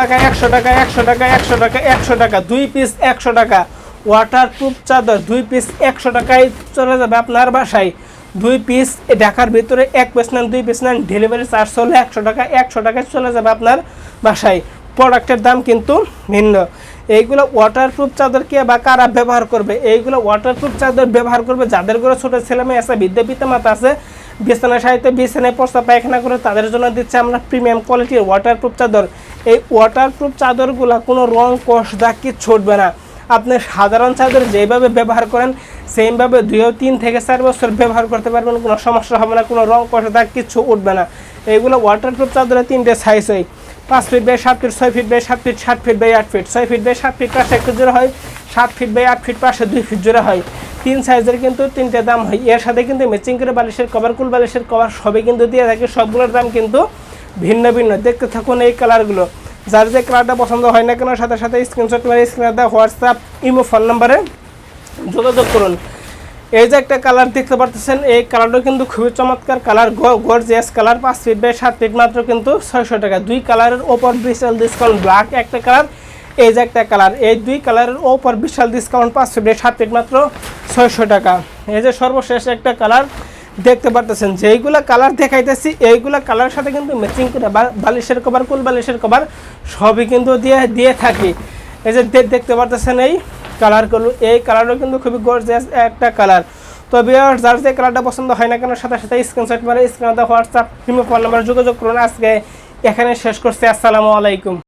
টাকা, একশো টাকা একশো টাকা একশো টাকা একশো টাকা, দুই পিস একশো টাকা। ওয়াটার প্রুফ চাদর, দুই পিস একশো টাকায় চলে যাবে আপনার বাসায়। দুই পিস ঢাকার ভিতরে এক পিস নেন, দুই পিস নেন ডেলিভারি চার্জ হলে একশো টাকা, একশো টাকায় চলে যাবে আপনার বাসায়। প্রোডাক্টের দাম কিন্তু ভিন্ন। এইগুলো ওয়াটারপ্রুফ চাদর কে বা কারা ব্যবহার করবে? এইগুলো ওয়াটারপ্রুফ চাদর ব্যবহার করবে যাদের ঘরে ছোটো ছেলে মেয়ে আছে বিদ্যা পিতা মাতা আছে বিছানা সাহিত্যে বিছানায় প্রস্তাব পায়খানা করে তাদের জন্য দিচ্ছে আমরা প্রিমিয়াম কোয়ালিটির ওয়াটারপ্রুফ চাদর। এই ওয়াটারপ্রুফ চাদরগুলো কোনো রং, কষ, দাগ কি ছুটবে না। আপনি সাধারণ চাদর যেভাবে ব্যবহার করেন, সেইভাবে দুইও তিন থেকে চার বছর ব্যবহার করতে পারবেন, কোনো সমস্যা হবে না, কোনো রং, কষ, দাগ কিচ্ছু উঠবে না। এইগুলো ওয়াটারপ্রুফ চাদরে তিনটে সাইজ হয় পাঁচ ফিট বাই সাত ফিট ছয় ফিট বাই সাত ফিট সাত ফিট বাই আট ফিট ছয় ফিট বাই সাত ফিট পাশে একটু জোড়া হয়, সাত ফিট বাই আট ফিট পাশে দুই ফিট জোড়া হয়। তিন সাইজের কিন্তু তিনটে দাম হয়। এর সাথে কিন্তু ম্যাচিং করে বালিশের কভার কুল বালিশের কভার সবই কিন্তু দিয়ে থাকে। সবগুলোর দাম কিন্তু ভিন্ন ভিন্ন, দেখতে থাকুন এই কালারগুলো। যার যে কালারটা পছন্দ হয় না কেন, সাথে সাথে স্ক্রিনশট মেরে স্ক্রিনে দেওয়া হোয়াটসঅ্যাপ ইমো ফোন নম্বরে যোগাযোগ করুন। এই যে একটা কালার দেখতে পারতেছেন, এই কালারটা কিন্তু খুবই চমৎকার কালার গর্জিয়াস কালার, পাঁচ ফিট বাই সাত ফিট মাত্র কিন্তু ছয়শো টাকা। দুই কালারের ওপর বিশাল ডিসকাউন্ট ব্ল্যাক একটা কালার, এই যে একটা কালার। এই দুই কালারের ওপর বিশাল ডিসকাউন্ট পাঁচ ফিট বাই সাত ফিট মাত্র ছয়শো টাকা। এই যে সর্বশেষ একটা কালার দেখতে পারতেছেন যেইগুলা কালার দেখাইতেছি, এইগুলা কালারের সাথে কিন্তু ম্যাচিং করে বালিশের কভার কুল বালিশের কভার সবই কিন্তু দিয়ে দিয়ে থাকি। এই যে দেখতে পারতেছেন এই কালারগুলো এই কালারও কিন্তু খুবই গর্জিয়াস একটা কালার তো বিয়ার যার যে কালারটা পছন্দ হয় না কেন, সাথে সাথে স্ক্রিনশট মারে স্ক্রিনে হোয়াটসঅ্যাপ ফোন নাম্বারে যোগাযোগ করুন। আজকে এখানে শেষ করছি। আসসালামু আলাইকুম।